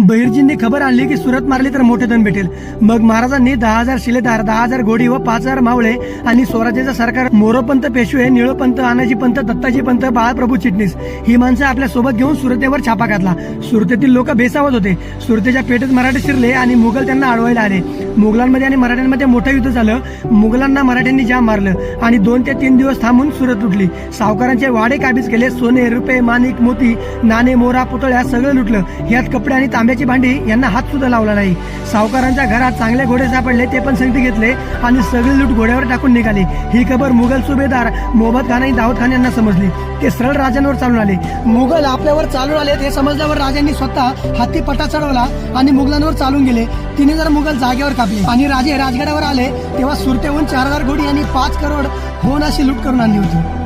बहिर्जींनी खबर आणली की सुरत मारली तर मोठे धन भेटेल. मग महाराजांनी दहा हजार शिलेदार दहा हजार घोडी व पाच हजार मावळे आणि स्वराज्याचं सरकार मोरोपंत पेशवे निळोपंत आनाजी पंत दत्ताजी पंत बाळप्रभू चिटणीस ही माणसं आपल्यासोबत घेऊन सुरतेवर छापा घातला. सुरतेतील लोक बेसावत होते. सुरतेच्या पेठेत मराठे शिरले आणि मुघल त्यांना अडवायला आले. मुघलांमध्ये आणि मराठ्यांमध्ये मोठं युद्ध झालं. मुघलांना मराठ्यांनी जाम मारलं आणि दोन ते तीन दिवस थांबून सुरत लुटली. सावकारांचे वाडे काबीज केले. सोने रुपये माणिक मोती नाणे मोरा पुतळ्या सगळं लुटलं. यात कपडे आणि तांब्याची भांडी यांना हात सुद्धा लावला नाही. सावकारांच्या घरात चांगले घोडे सापडले ते पण संगती घेतले आणि सगळी लूट घोड्यावर टाकून निघाले. ही खबर मुघल सुभेदार मोहम्मद खान आणि दाऊद खान यांना समजली. ते सरळ राजांवर चालून आले. मुघल आपल्यावर चालून आले हे समजल्यावर राजांनी स्वतः हाती पटा चढवला आणि मुघलांवर चालून गेले. तिने जर मुघल जागेवर कापले आणि राजे राजगडावर आले तेव्हा सुरतेहून चार हजार घोडी आणि पाच करोड होऊन अशी लूट करून आणली होती.